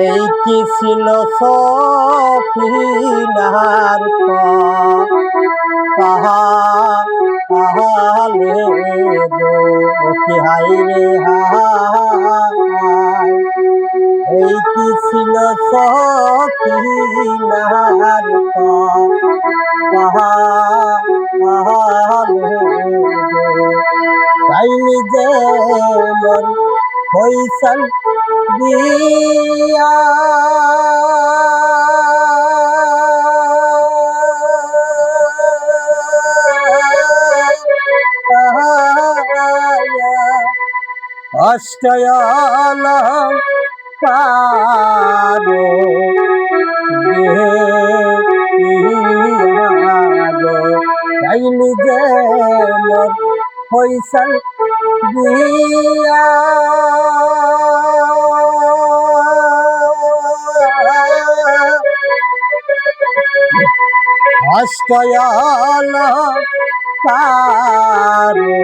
এই কি ছিল সখিনার কি হাই রে হায়। এই কি ছিল সখিনার গো তাই নিজে মন হইসন দিয়া অষ্টয়ালা কারও তাই নিজে মন হইসন দিয়া অষ্টয়াল কারও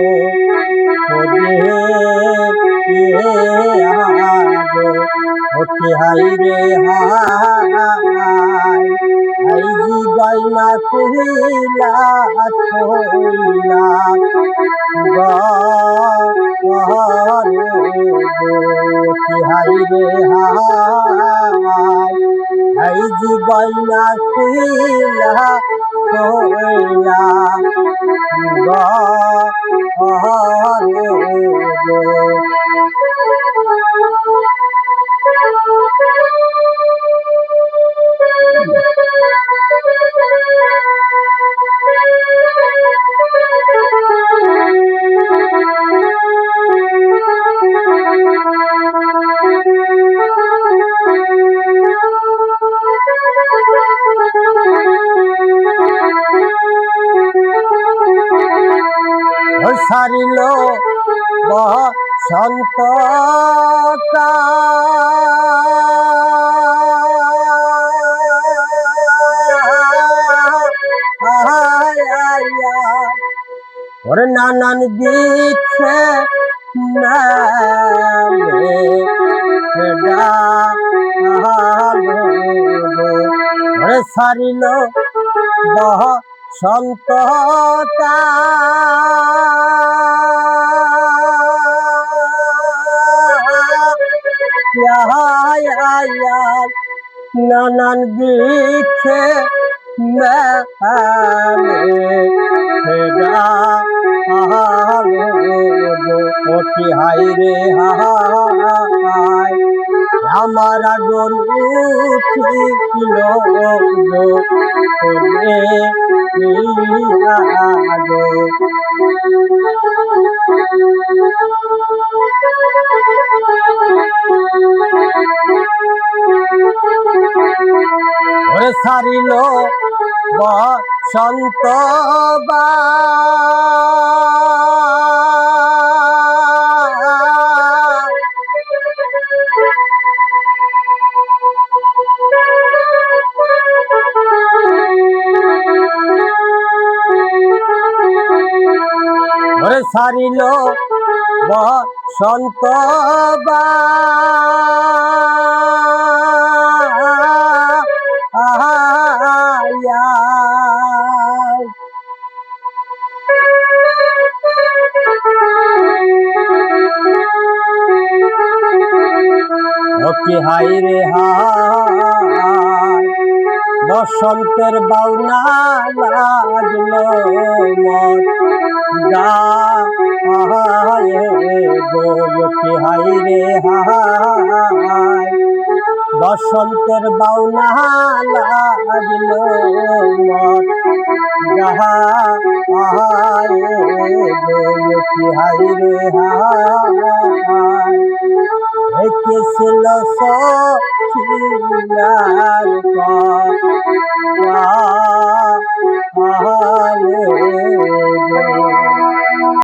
হতে হাই রে হাই। হাই জি গয়না কহিলা থইলা জি গয়না কহিলা থইলা সারিল বসন্ত ওরে নানান দিচ্ছে সারিল বহ সন্ততা নানান বৃক্ষে মেঘে হাই রে হাই আমার আগুন উঠিল আগো সারিল বসন্ত সারিল বসন্ত বা ওকে হাই রে হাই? বসন্তের বাউনা লাগল মন। গা গোলকে হাই রে হাই? বসন্তের বাউনা লাগল মন। গাহা হাই গোলকে হাই রে হাই? পা